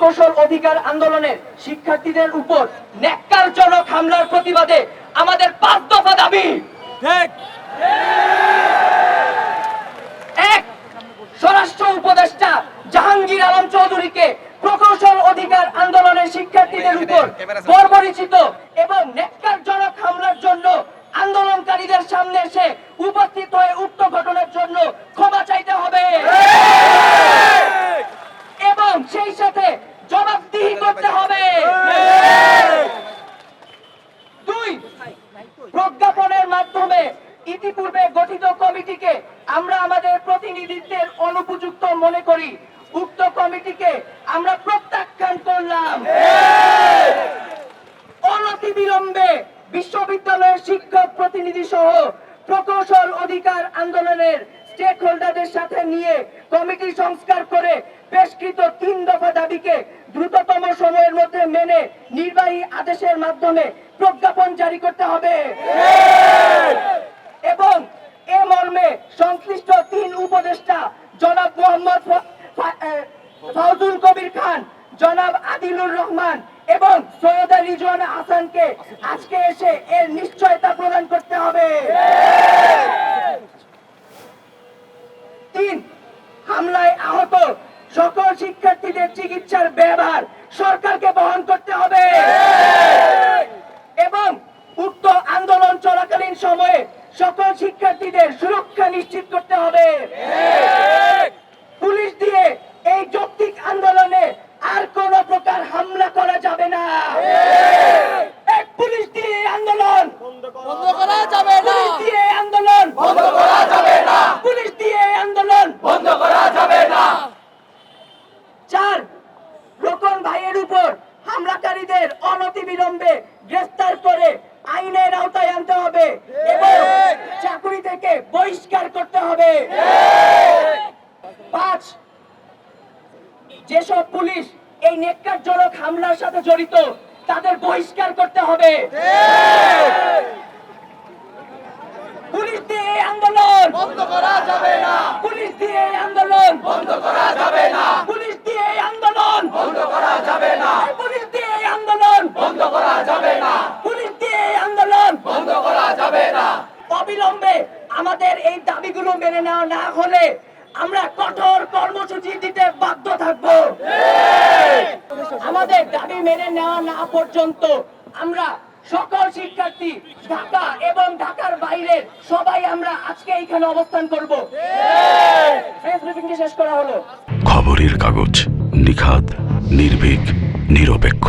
প্রকৌশল অধিকার আন্দোলনের শিক্ষার্থীদের উপর ন্যাক্কারজনক হামলার প্রতিবাদে আমাদের পাঁচ দফা দাবি। এক স্বরাষ্ট্র উপদেষ্টা জাহাঙ্গীর আলম চৌধুরীকে প্রকৌশল অধিকার আন্দোলনের শিক্ষার্থীদের উপর বর্বরিচিত এবং ন্যাক্কারজনক হামলার জন্য আন্দোলনকারীদের সামনে এসে উপস্থিত হয়ে উক্ত ঘটনার জন্য ক্ষমা চাইতে হবে এবং সেই সাথে জবাবদিহি করতে হবে দুই প্রজ্ঞাপনের মাধ্যমে ইতিপূর্বে গঠিত কমিটিকে আমরা আমাদের প্রতিনিধিত্বের অনুপযুক্ত মনে করি। উক্ত কমিটিকে আমরা প্রত্যাখ্যান করলাম। অনতিবিলম্বে বিশ্ববিদ্যালয়ের শিক্ষক প্রতিনিধি সহ প্রকৌশল অধিকার আন্দোলনের স্টেক হোল্ডারদের সাথে নিয়ে কমিটি সংস্কার করে পেশকৃত তিন দফা দাবিকে দ্রুততম সময়ের মধ্যে মেনে নির্বাহী আদেশের মাধ্যমে প্রজ্ঞাপন জারি করতে হবে। এবং এ মর্মে সংশ্লিষ্ট তিন উপদেষ্টা, জনাব মোহাম্মদ ফাউজুল কবির খান, জনাব আদিলুর রহমান এবং সৈয়দা রিজওয়ানা হাসানকে আজকে এসে এর নিশ্চয়তা প্রদান করতে হবে। তিন, হামলায় আহত সকল শিক্ষার্থীদের চিকিৎসার ব্যবহার সরকারকে বহন করতে হবে এবং উক্ত আন্দোলন চলাকালীন সময়ে সকল শিক্ষার্থীদের সুরক্ষা নিশ্চিত করতে হবে। পুলিশ দিয়ে এই যৌক্তিক আন্দোলনে আর কোন প্রকার হামলা করা যাবে না। এক পুলিশ দিয়ে আন্দোলন। বন্ধ করা যাবে না। পুলিশ দিয়ে আন্দোলন। বন্ধ করা যাবে না। পুলিশ দিয়ে আন্দোলন। বন্ধ করা যাবে না। চার রোকন ভাইয়ের উপর হামলাকারীদের অনতিবিলম্বে গ্রেফতার করে আইনের আওতায় আনতে হবে। এবং চাকরি থেকে বহিষ্কার করতে হবে পাঁচ যেসব পুলিশ এই নেককারজনক হামলার সাথে জড়িত তাদের বহিষ্কার করতে হবে। পুলিশ দিয়ে এই আন্দোলন বন্ধ করা যাবে না। পুলিশ দিয়ে এই আন্দোলন বন্ধ করা যাবে না। পুলিশ দিয়ে এই আন্দোলন বন্ধ করা যাবে না। পুলিশ দিয়ে এই আন্দোলন বন্ধ করা যাবে না। পুলিশ দিয়ে এই আন্দোলন বন্ধ করা যাবে না। অবিলম্বে আমাদের এই দাবিগুলো মেনে নেওয়া না হলে আমরা কঠোর কর্মসূচি দিতে বাধ্য থাকব। আমাদের দাবি মেনে নেওয়া না পর্যন্ত আমরা সকল শিক্ষার্থী ঢাকা এবং ঢাকার বাইরের সবাই আমরা আজকে এখানে অবস্থান করব। শেষ করা হলো। খবরের কাগজ নিখাত নির্ভীক, নিরপেক্ষ।